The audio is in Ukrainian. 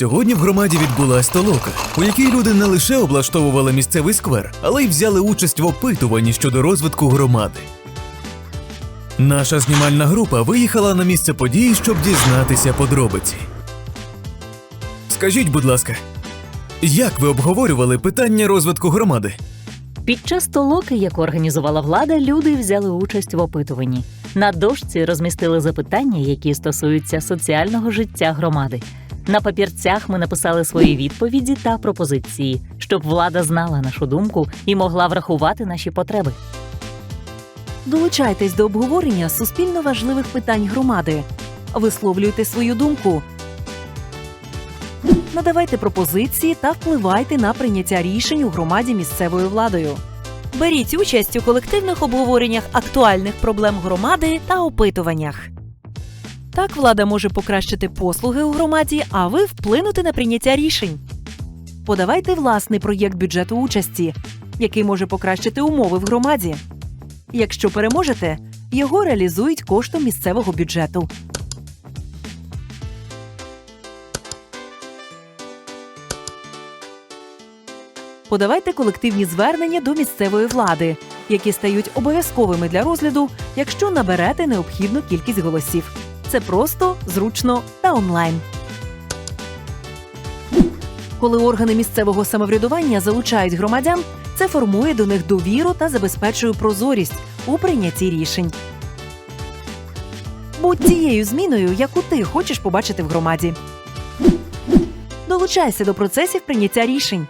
Сьогодні в громаді відбулась толока, у якій люди не лише облаштовували місцевий сквер, але й взяли участь в опитуванні щодо розвитку громади. Наша знімальна група виїхала на місце події, щоб дізнатися подробиці. Скажіть, будь ласка, як ви обговорювали питання розвитку громади? Під час толоки, яку організувала влада, люди взяли участь в опитуванні. На дошці розмістили запитання, які стосуються соціального життя громади. На папірцях ми написали свої відповіді та пропозиції, щоб влада знала нашу думку і могла врахувати наші потреби. Долучайтесь до обговорення суспільно важливих питань громади. Висловлюйте свою думку. Надавайте пропозиції та впливайте на прийняття рішень у громаді місцевою владою. Беріть участь у колективних обговореннях актуальних проблем громади та опитуваннях. Так влада може покращити послуги у громаді, а ви вплинути на прийняття рішень. Подавайте власний проєкт бюджету участі, який може покращити умови в громаді. Якщо переможете, його реалізують коштом місцевого бюджету. Подавайте колективні звернення до місцевої влади, які стають обов'язковими для розгляду, якщо наберете необхідну кількість голосів. Це просто, зручно та онлайн. Коли органи місцевого самоврядування залучають громадян, це формує до них довіру та забезпечує прозорість у прийнятті рішень. Будь тією зміною, яку ти хочеш побачити в громаді. Долучайся до процесів прийняття рішень.